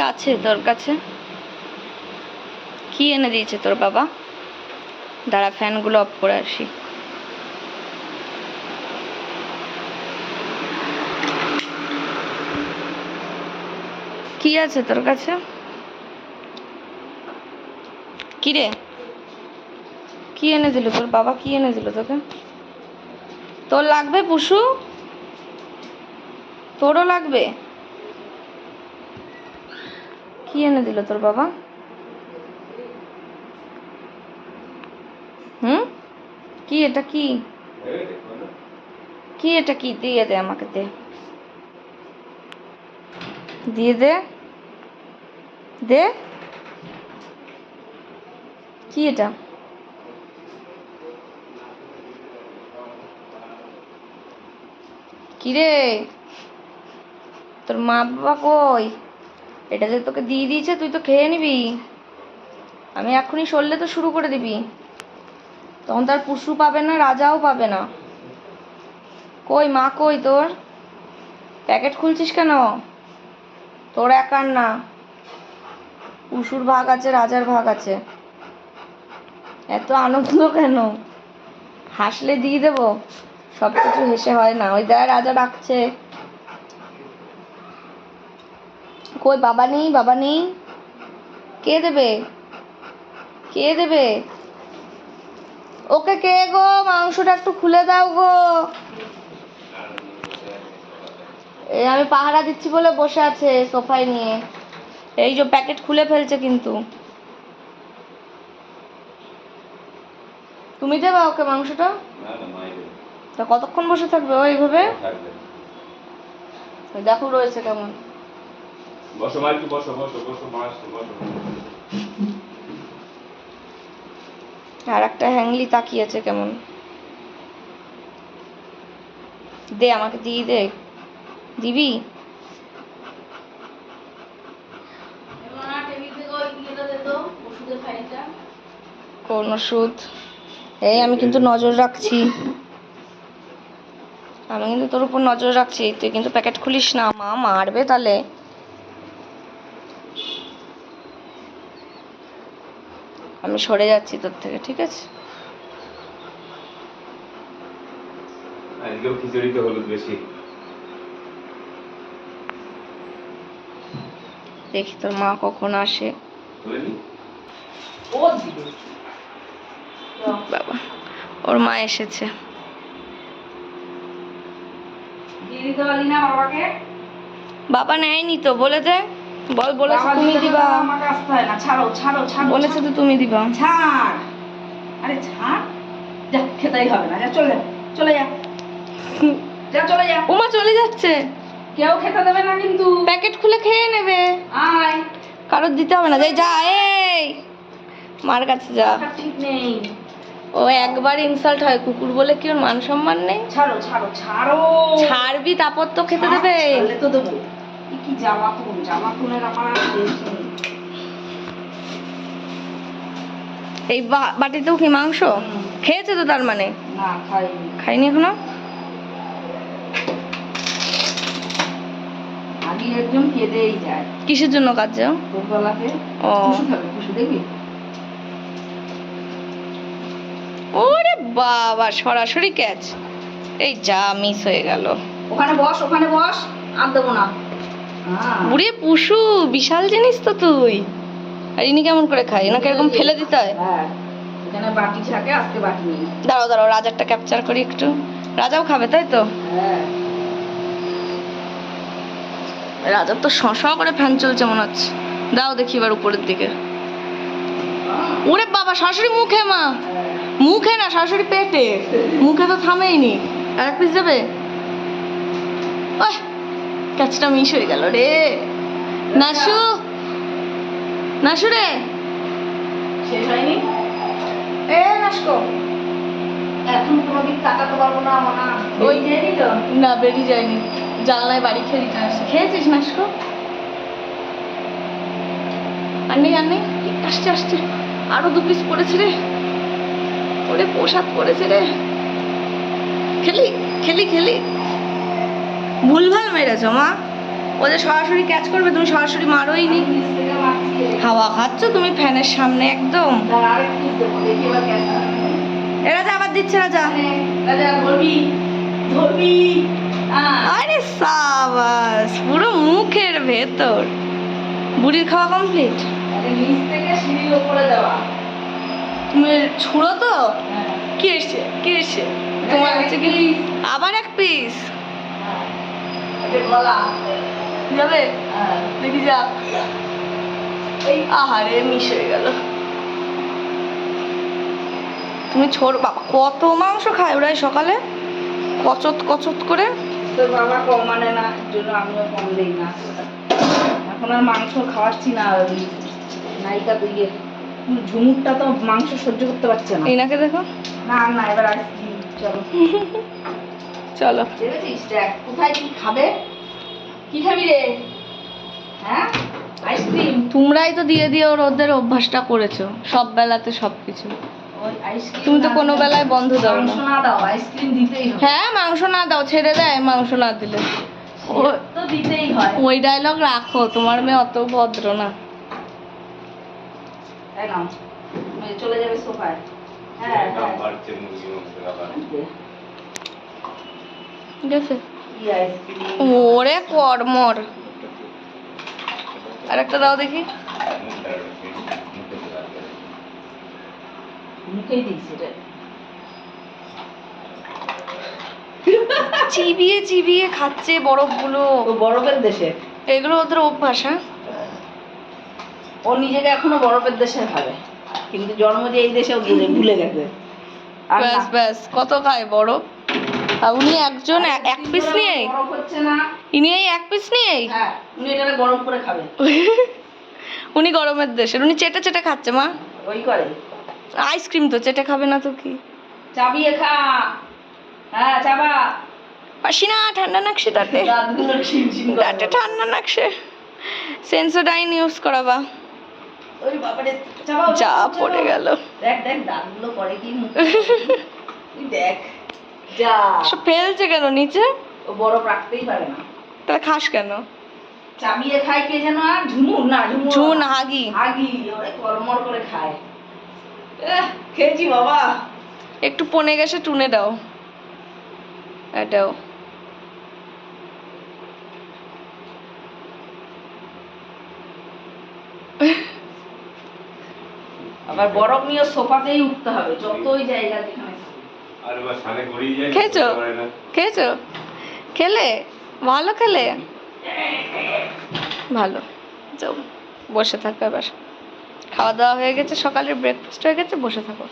আছে তোর কাছে? কি এনে দিয়েছে তোর বাবা? দাঁড়া, ফ্যানগুলো অফ করে আসি। কি আছে তোর কাছে? কি রে? কি এনে দিল? তোর বাবা কি এনে দিল তোকে? তোর লাগবে পুষু তোরও লাগবে? কি এনে দিল তোর বাবা? হুম? কি এটা কি? কি এটা কি? দিয়ে দে আমাকে, দে। দিয়ে দে। দে। কি এটা? কি রে তোর মা বাবা কই? এটা যে তোকে দিয়ে দিয়েছে, তুই তো খেয়ে নিবি। আমি এখনই সরলে তো শুরু করে দিবি। তখন তার পুষু পাবে না, রাজাও পাবে না। কই মা, কই তোর? প্যাকেট খুলছিস কেন? তোর একার না। পুষুর ভাগ আছে, রাজার ভাগ আছে। এত আনন্দ কেন? হাসলে দিয়ে দেবো। সব কিছু হেসে হয় না। ওই দেখ, রাজা ডাকছে। কই বাবা নেই বাবা নেই? কে দেবে? কে দেবে? ওকে কে গো? মাংসটা একটু খুলে দাও গো। এই আমি পাহারা দিচ্ছি বলে বসে আছে সোফায় নিয়ে। এই যে প্যাকেট খুলে ফেলছে কিন্তু। তুমি দেবা ওকে মাংসটা? তা কতক্ষণ বসে থাকবে ও এইভাবে? দেখো রয়েছে কেমন। বসো মা একটু বসো বসো বসো মা আসছে বসো। আর একটা হ্যাংলি তাকিয়েছে কেমন? দে, আমাকে দিয়ে দে। দিবি? কোন ওষুধ? এই, আমি কিন্তু নজর রাখছি। আমি কিন্তু তোর উপর নজর রাখছি। তুই কিন্তু প্যাকেট খুলিস না। মা, মারবে তাহলে। আমি সরে যাচ্ছি তোর থেকে ঠিক আছে? আজকেও খিচুড়িতে হলুদ বেশি। দেখি তোর মা কখন আসে। বাবা ওর মা এসেছে। বাবা নেয়নি তো বলে দে। বল বলেছে তুমি দিবা। ছাড়ো ছাড়ো ছাড়ো বলেছে তো তুমি দিবা। ছাড়। আরে ছাড়? যা খেতেই হবে না যা চলে চলে যা। যা চলে যা। উমা চলে যাচ্ছে। কেউ খেতে দেবে না কিন্তু। প্যাকেট খুলে খেয়ে নেবে। আয়। কারোর দিতে হবে না। যাই যা এই। মার কাছে যা। ঠিক নেই। ও একবার ইনসাল্ট হয় কুকুর বলে কি ওর মান সম্মান নেই? ছাড়ো ছাড়ো ছাড়ো। ছাড়বি তারপর তো খেতে দেবে। তো দেবো। কি কি জামাতুন জামাতুনের আমার আর শেষ নেই। এই বা- বাটিতেও কি মাংস? খেয়েছে তো তার মানে? খাইনি। এখনও? একজন কেঁদেই যায় কিসের জন্য কাজ যাও ও। দেখবি? ওরে বাবা সরাসরি ক্যাচ। এই যা মিস হয়ে গেল। ওখানে বস ওখানে বস আর দেবো না। উড়ে পুষু বিশাল জিনিস তো তুই। আর ইনি কেমন করে খায়? এনাকে এরকম ফেলে দিতে হয়? হ্যাঁ। এখানে বাটি থাকে আজকে বাটি নেই। দাঁড়াও দাঁড়াও রাজারটা ক্যাপচার করি একটু। রাজাও খাবে তাই তো? হ্যাঁ। রাজার তো শঁ শঁ করে ফ্যান চলছে মনে হচ্ছে। দাও দেখি এবার উপরের দিকে। ওরে বাবা শাশুড়ি মুখে মা। মুখে না শাশুড়ি পেটে। মুখে তো থামেইনি আর এক পিস যাবে? ক্যাচটা মিস হয়ে গেল রে। নাসু নাসু রে শেষ হয়নি? এ নাসকো এখন কোনোদিন তাকাতে পারব না আমার ওই দিয়ে দিল না বেরিয়ে যায়নি। জানলায় বাড়ি খেয়ে দিতে আসছে। খেয়েছিস নাসকো আর নেই আর নেই আসছে আসছে। আরও দু পিস পড়েছে রে। ওরে প্রসাদ পড়েছে রে। খেলি খেলি খেলি। ভুলভাল মেরেছ মা। ও যে সরাসরি ক্যাচ করবে তুমি সরাসরি মারোই নি। হাওয়া খাচ্ছ তুমি ফ্যানের সামনে একদম। যা আবার দিচ্ছে রাজা। রাজা, আরে সাবাস পুরো মুখের ভেতর। বুড়ির খাওয়া কমপ্লিট তুমি ছুড়ো তো। কি এসছে? কি এসছে? তোমার হচ্ছে কি? আবার এক পিস যাবে। দেখি যা। আহারে মিশ গেল। তুমি ছোট বাবা কত মাংস খায় ওরাই সকালে? কচত কচত করে? তোর বাবা কম মানে না জন্য আমিও কম দিই না। এখন আর মাংস খাওয়াচ্ছি না নায়িকা দিয়ে ঝুমুরটা তো মাংস সহ্য করতে পারছে না। এনাকে দেখো। না না এবার আইসক্রিম চলো। চলো। কোথায় কি খাবে? কি খাবি রে? হ্যাঁ? তোমরাই তো দিয়ে দিয়ে ওর ওদের অভ্যাসটা করেছ সব বেলাতে সব কিছু। তুমি তো কোনো বেলায় বন্ধ দাও না। মাংস না দাও আইসক্রিম দিতেই হবে। হ্যাঁ মাংস না দাও ছেড়ে দেয় মাংস না দিলে। ও- তো দিতেই হয়। ওই ডায়লগ রাখো তোমার মেয়ে অত ভদ্র না। চলে যাবে সোফায়। হ্যাঁ হ্যাঁ। ঠিক আছে। ওরে কর্মর আর একটা দাও দেখি। চিবিয়ে চিবিয়ে খাচ্ছে বরফগুলো। বরফের দেশে। এগুলো ওদের অভ্যাস হ্যাঁ? ও নিজেকে এখনও বরফের দেশে ভাবে কিন্তু জন্ম দিয়ে এই দেশেও ভুলে গেছে। ব্যাস ব্যাস কত খায় বরফ? উনি একজন এক পিস নিয়ে ইনি এই এক পিস নিয়েই হ্যাঁ উনি এটা গরম করে খাবে। উনি গরমের দেশের উনি চেটে চেটে খাচ্ছে মা। ওই করে। আইসক্রিম তো চেটে খাবে না তো কি? চাবিয়ে খা। হ্যাঁ চাবা পাসি না ঠান্ডা নাকশে তাতে। দাঁতে ঠান্ডা নাকশে সেন্সোডাইন ইউজ করাবা। যা পড়ে গেল। দেখ দেখ দাঁতগুলো করে কি দেখ। যা। ফেলছে কেন নিচে? ও বরফ রাখতেই পারে না। তাহলে খাস কেন? চাবিয়ে খায় কে যেন আর ঝুমুর? না ঝুমুর ঝুন হাগি। আগি ওরে কলমর করে খায়। খেয়েছি বাবা। একটু পনে গেছে টুনে দাও। এটাও আবার বরফ নিয়ে সোফাতেই উঠতে হবে যতই জায়গা যেখানে। খেয়েছো? খেয়েছো? খেলে? ভালো খেলে? ভালো। যাও বসে থাকো এবার। খাওয়া দাওয়া হয়ে গেছে সকালের ব্রেকফাস্ট হয়ে গেছে বসে থাকো।